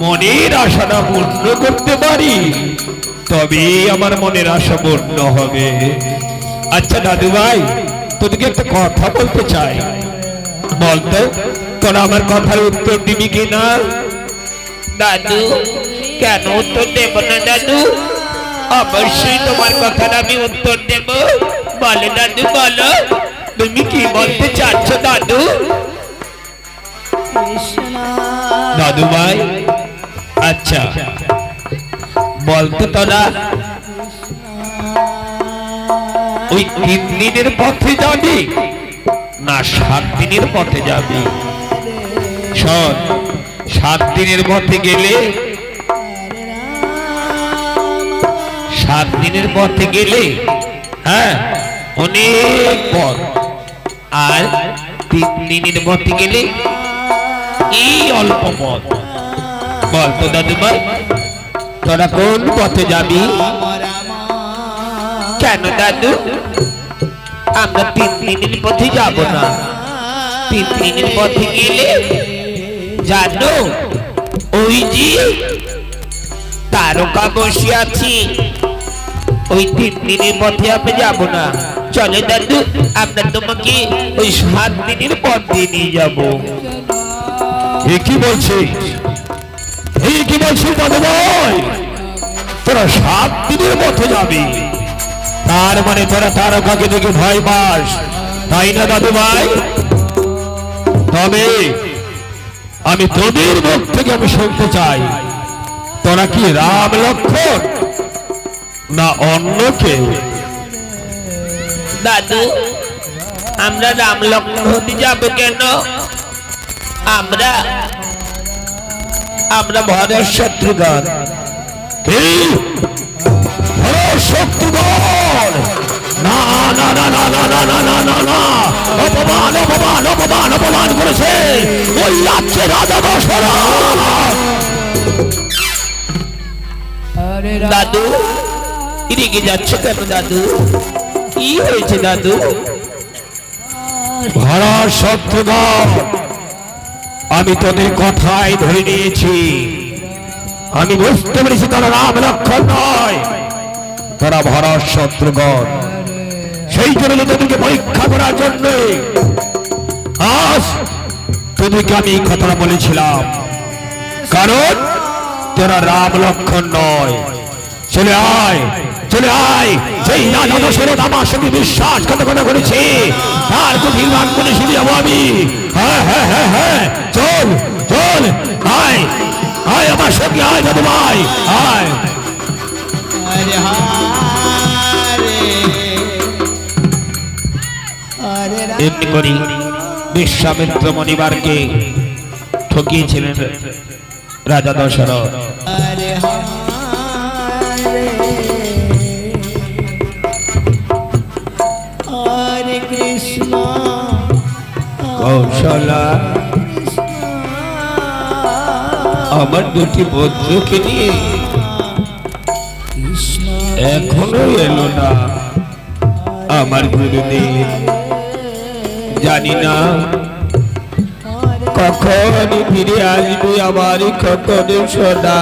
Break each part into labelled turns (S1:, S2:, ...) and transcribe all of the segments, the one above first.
S1: মনের আশাটা পূর্ণ করতে পারি তবে আমার মনের আশা পূর্ণ হবে। আচ্ছা দাদু ভাই তোদেরকে একটা কথা বলতে চাই। বলতো তোরা আমার কথার উত্তর দিবি কি না?
S2: দাদু কেন উত্তর দেব না দাদু? অবশ্যই তোমার কথার আমি উত্তর দেব। বলো দাদু বলো। তুমি কি বলতে চাচ্ছ দাদু?
S1: দাদু ভাই আচ্ছা। বলতো তোরা ওই তিন দিনের পথে যাবি না সাত দিনের পথে যাবি? শোন, সাত দিনের পথে গেলে সাত দিনের পথে গেলে হ্যাঁ অনেক পথ। আর তিন দিনের পথে গেলে এই অল্প পথ। বল, তো দাদু ভাই তোরা কোন পথে যাবি?
S2: কেন দাদু? আমরা তিন দিনের পথে যাব না। তিন দিনের পথে গেলে জানো, ওই তারকা বসে আছি। ওই তিন দিনের পথে আমি যাব না। চলো দাদু, আমরা তোমাকে ওই সাত দিনের পথে নিয়ে যাব।
S1: কি বলছিস? এই কি বলছিস দাদু ভাই তোরা সাত দিনের পথে যাবি। তার মানে তোরা তারকাকে দেখে ভয় পাস। তাই না, দাদু ভাই? তবে আমি তোদের মুখ থেকে আমি শুনতে চাই। তোরা কি রাম লক্ষণ না অন্য কেউ?
S2: দাদু, আমরা রাম লক্ষ্মণ হতে যাব কেন? আমরা আমরা ভরত শত্রুঘ্ন
S1: কি? শক্তিগণ না না না না না না না না না না। অপমান অপমান অপমান অপমান করেছে ওই যাচ্ছে রাজা দশরথ।
S2: দাদু রেগে যাচ্ছ কেন দাদু? কি হয়েছে দাদু?
S1: ভাড়ার শত্রুগণ আমি তোদের কথাই ধরে নিয়েছি। আমি বুঝতে পেরেছি তারা রাম লক্ষণ নয়। তারা ভরত শত্রুগণ। সেই জন্য তোদেরকে পরীক্ষা করার জন্য আজ তোদেরকে আমি এই কথাটা বলেছিলাম। কারণ তোরা রাম লক্ষণ নয়। চলে আয় চলে আয়। সেই রাজা দশরথ আমার সঙ্গে বিশ্বাসঘাতকতা করেছে। তার তো নির্মাণ করে আমি হ্যাঁ হ্যাঁ হ্যাঁ হ্যাঁ। চল চল। আয় আয় আমার সঙ্গে আয় দাদু ভাই আয়।
S3: হরে।
S1: এমনি করি বিশ্বামিত্র মনিবারকে ঠকিয়েছিলেন রাজা দশরথ। আমার দুটি বন্ধুকে নিয়ে এখনও এলো না। আমার গুরুদেব জানি না কখন ফিরে আসবে আমার কখন সদা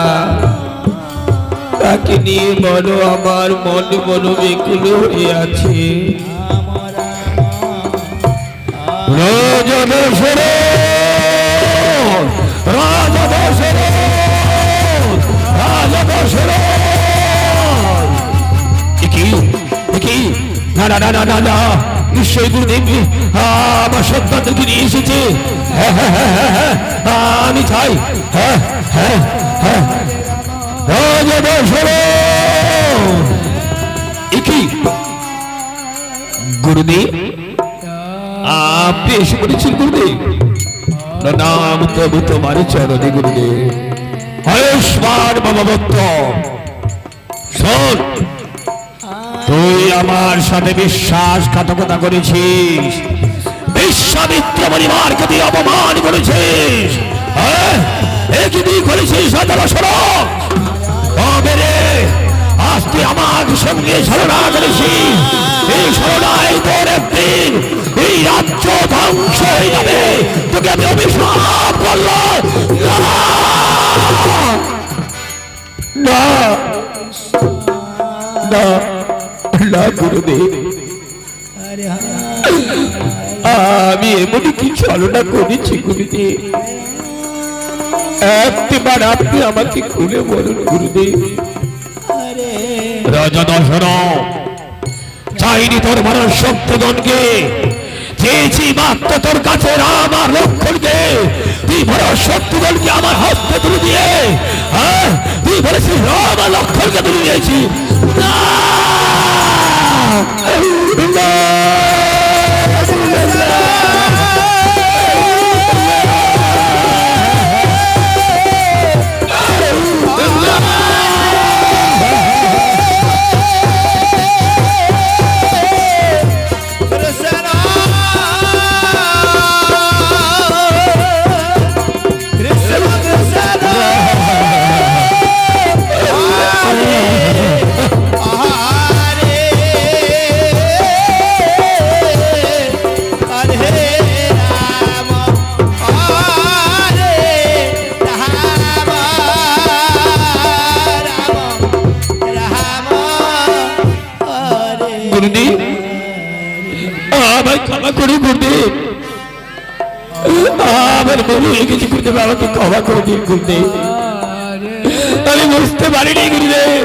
S1: তাকে নিয়ে বলো, আমার মন বড় বেকুল হয়ে আছে। রাজা দশরথ রাজা দশরথ রাজা দশরথ কি নিশ্চয়ই গুরুদেব আমার সন্তানদেরকে নিয়ে এসেছে। হ্যাঁ হ্যাঁ হ্যাঁ হ্যাঁ হ্যাঁ আমি চাই হ্যাঁ হ্যাঁ হ্যাঁ। রাজা দশরথ এ কি গুরুদেব আপনি এসে পড়েছেন গুরুদেব। নাম তবু তোমার চরণে গুরুদেব। আয়ুষ্মান বাবা ভক্ত শোন, তুই আমার সাথে বিশ্বাসঘাতকতা করেছিস। বিশ্বামিত্র পরিবারকে তুই অপমান করেছিস। হ্যাঁ? এ কি করেছিস? রাজা সড়ক সঙ্গে ছলনা করেছিস এই ছলনায় তোর একদিন এই রাজ্য ধ্বংস হয়ে যাবে। তোকে আমি অভিশাপ করলাম না। আমি এমন কি ছলনা করেছি, গুরুদেব। আপনি আমাকে খুলে বলুন, গুরুদেব। রাজা দশর চাইনি তোর মারার শক্তিগণকে। চেয়েছি মাত্র তোর কাছে রাম আর লক্ষণকে। তুই বড় শক্তিগণকে আমার হস্তে তুলে দিয়ে হ্যাঁ? তুই বলেছিস রাম আর লক্ষণকে তুলে দিয়েছি। না! ক্ষমা করে দিন গুরুদেব আমি বুঝতে পারিনি গুরুদেব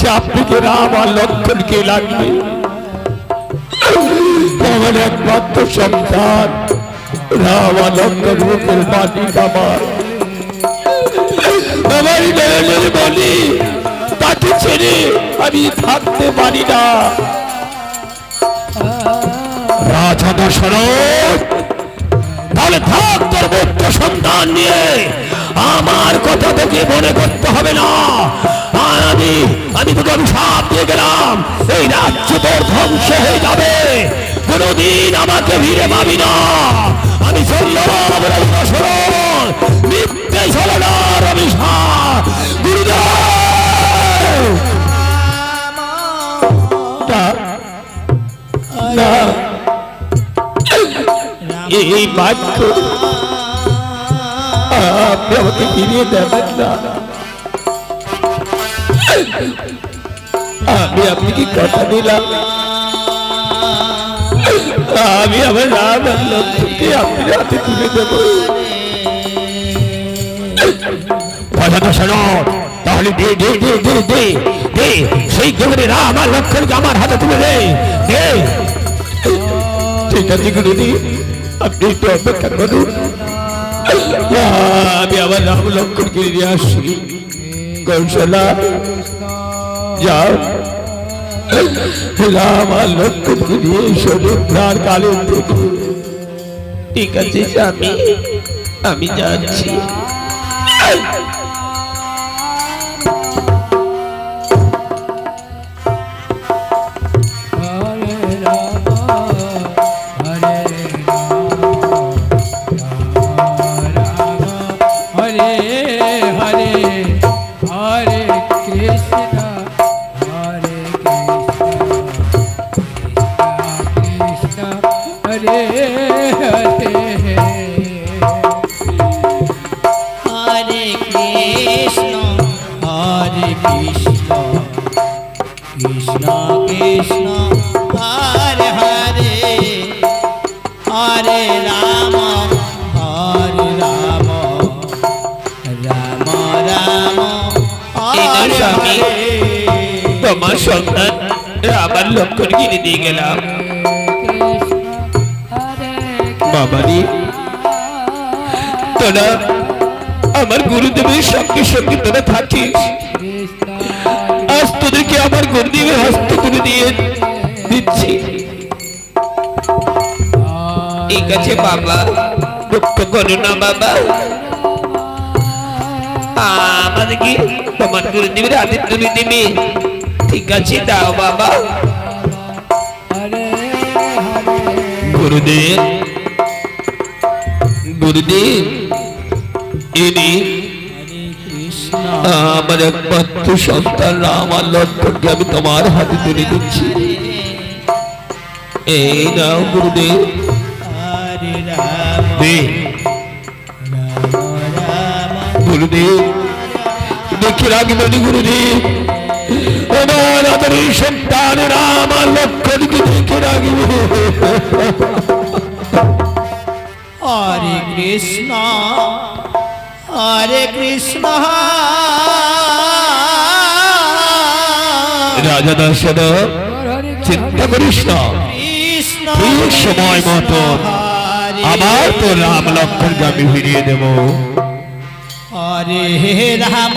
S1: চাপ থেকে রাম আর লক্ষণকে লাগবে। আমার একমাত্র সন্তান, রাম আর লক্ষণ রূপের মালিক আমার। আমার তাকে ছেড়ে আমি থাকতে পারি না। রাজা দশরথ তাহলে থাক তোর মুক্ত সন্তান নিয়ে। আমার কথা তোকে মনে করতে হবে না। আমি আমি তোকে দিয়ে গেলাম। এই রাজ্য তোর ধ্বংস হয়ে যাবে। কোনদিন আমাকে ভিড়ে পাবি না। আমি চললাম আমি দশরথ মিথ্যে অভিশাপ এই বাক্য আপনি আমাকে ফিরিয়ে দেবেন না। আমি আপনাকে কথা দিলাম। আমি আমার রাম আর লক্ষ্মণকে আপনার হাতে তুলে দেব। কথাটা শোনো, তাহলে দে দে দে দে দে দে, সেই কেবলে রাম আর লক্ষ্মণকে আমার হাতে তুলে দে। ঠিক আছে গুরুদি আপনি একটু অপেক্ষা করুন আমি আবার রাম লক্ষ্মণকে নিয়ে আসছি কৌশলা যাও রাম আর লক্ষ্মণকে নিয়ে সমুদ্রার কালে থেকে ঠিক আছে স্বামী আমি যাচ্ছি
S2: স্বামী। তোমার সন্তান আমার লক্ষণ কিনে দিয়ে গেলাম।
S1: বাবারি তোরা আমার গুরুদেবের সঙ্গে সঙ্গে তোরা থাকিস। আজ তোদেরকে আমার গুরুদেবের হস্ত তুলে দিয়ে দিচ্ছি।
S2: ঠিক আছে বাবা দুঃখ করো না বাবা। আমাদেরকে তোমার গুরুদেবের হাতে তুলে দিবে ঠিক আছে, দাও বাবা।
S1: গুরুদেব গুরুদেব, ইনি আমার একমাত্র সন্তান রাম আর লক্ষ্মণকে আমি তোমার হাতে তুলে দিচ্ছি। এই নাও, গুরুদেব। গুরুদেব দেখে রাখবেন গুরুদেব আমার আদরের সন্তান রাম আর দেখে রাখবে
S3: হরে কৃষ্ণ হরে কৃষ্ণ।
S1: রাজা দর্শন চিন্তা করিস না। সময় মতো আবার তো রাম লক্ষ্মণকে আমি ফিরিয়ে দেবো।
S3: হরে রাম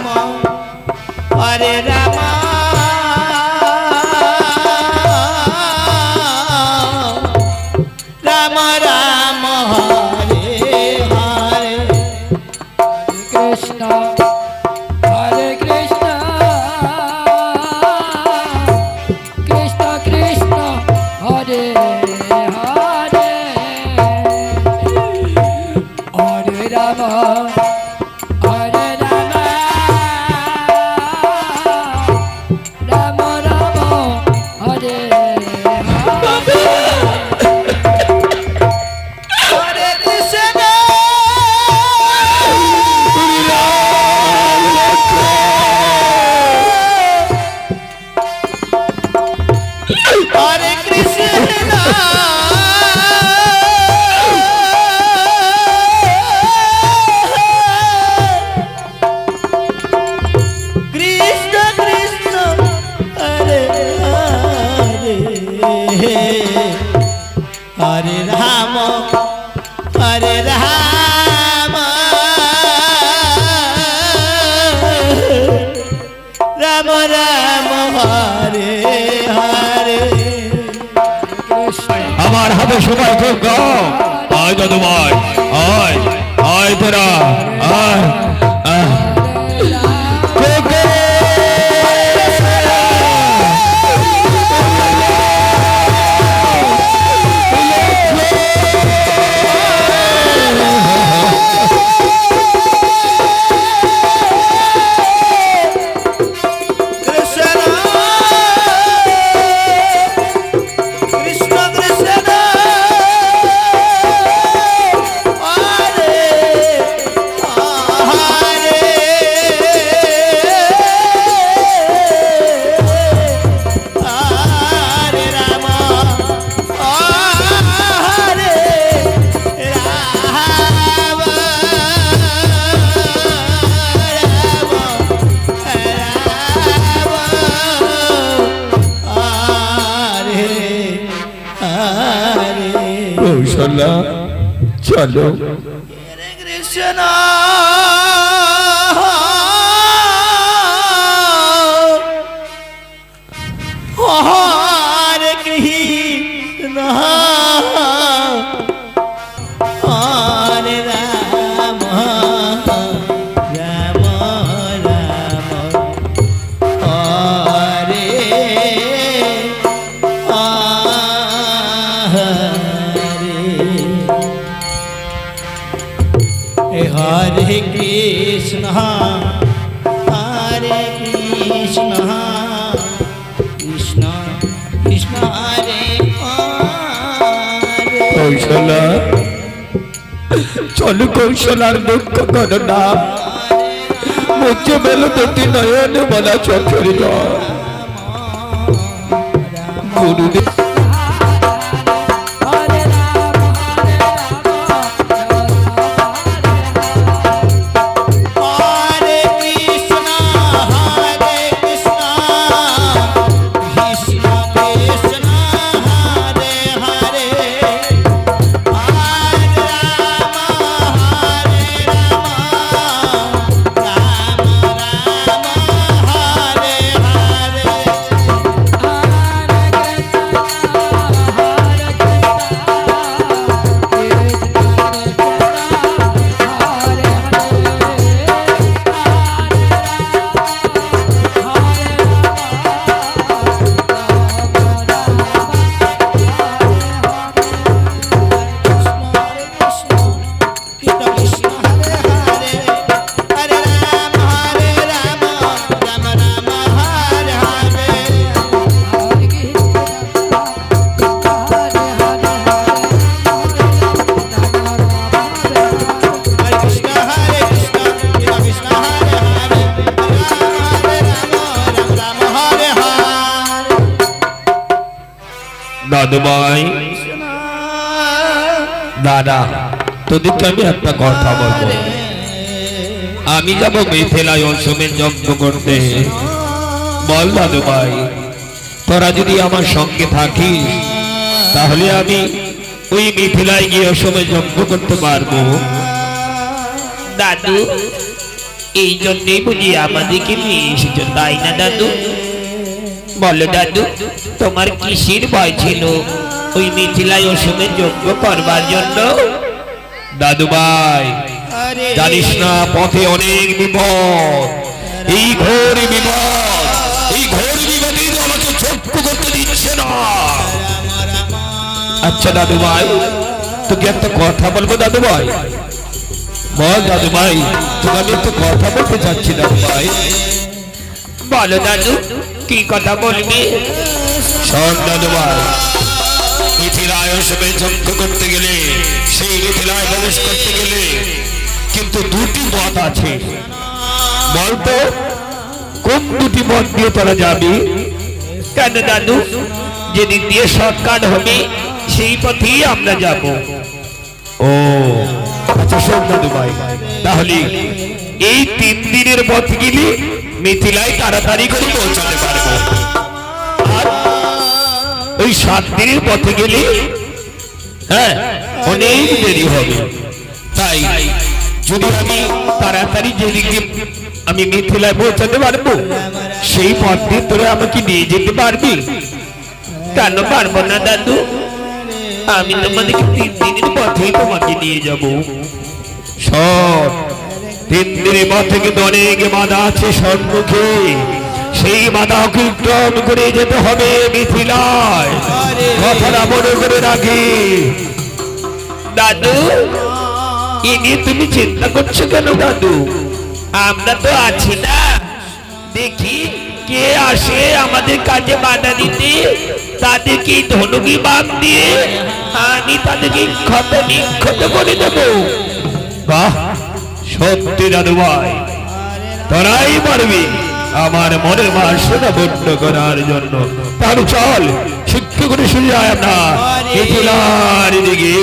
S4: Krishna Krishna, Hare
S1: সময় খুব কম আয় দাদু ভাই আয় আয় তোরা চলো
S3: কৃষ্ণ। হরে
S1: কৌশল্যা চলো কৌশলার দুঃখ কর না। মুখে বেলো দুটি নয়ন বলা চোখের গুরুদেব দাদু তোদেরকে আমি একটা কথা বলব। আমি যাব মিথিলায় অসমের যজ্ঞ করতে। বল দাদু ভাই, তোরা যদি আমার সঙ্গে থাকিস, তাহলে আমি ওই মিথিলায় গিয়ে অসমে যজ্ঞ করতে পারব।
S2: দাদু, এই জন্যই বুঝি আমাদেরকে নিয়ে এসেছ, তাই না দাদু? বলো দাদু তোমার কিসের ভয় ছিল ওই মিথিলায় অসমে যজ্ঞ করবার জন্য।
S1: দাদু ভাই জানিস না পথে অনেক বিপদ। এই ঘোর বিপদ এই ঘোর বিপদে আমাকে চক্ষু করতে দিচ্ছে না। আচ্ছা দাদু ভাই তোকে একটা কথা বলব দাদু ভাই? বল দাদু ভাই তোকে আমি একটা কথা বলতে চাচ্ছি দাদু ভাই।
S2: বলো দাদু। কি কথা বলবি।
S1: করতে গেলে, সেই করতে গেলে কিন্তু দুটি পথ আছে। বলতো, কোন পথ দিয়ে
S2: কেন দিয়ে হবে, সেই পথেই আমরা যাব।
S1: ও আচ্ছা শোন তাহলে এই তিন দিনের পথ গেলে মিথিলায় তাড়াতাড়ি করে পৌঁছাতে পারব। ওই সাত দিনের পথে গেলে হ্যাঁ অনেক দেরি হবে। তাই যদি আমি তাড়াতাড়ি যেদিক আমি মিথিলায় পৌঁছাতে পারব, সেই পথ দিয়ে তোরা আমাকে নিয়ে যেতে পারবি।
S2: কেন পারব না, দাদু? আমি তোমাদেরকে তিন দিনের পথেই তোমাকে নিয়ে যাব।
S1: সব তিন দিনের পথে কিন্তু অনেক বাধা আছে সম্মুখে। সেই বাধা অতিক্রম করে যেতে হবে মিথিলায়। কথাটা মনে করে রাখি।
S2: দাদু, এ নিয়ে তুমি চিন্তা করছ কেন দাদু? আমরা তো আছি না। দেখি কে আসে আমাদের কাজে বাধা দিতে। তাদেরকে ধনুকি বাম দিয়ে আমি তাদেরকে ক্ষত নিক্ষত করে দেবো।
S1: বাহ সত্যি দাদু ভাই। তোরাই পারবি আমার মনের বাসনা বন্ধ করার জন্য। তার চল শিক্ষা করে শুনে যায় আমরা। দিকে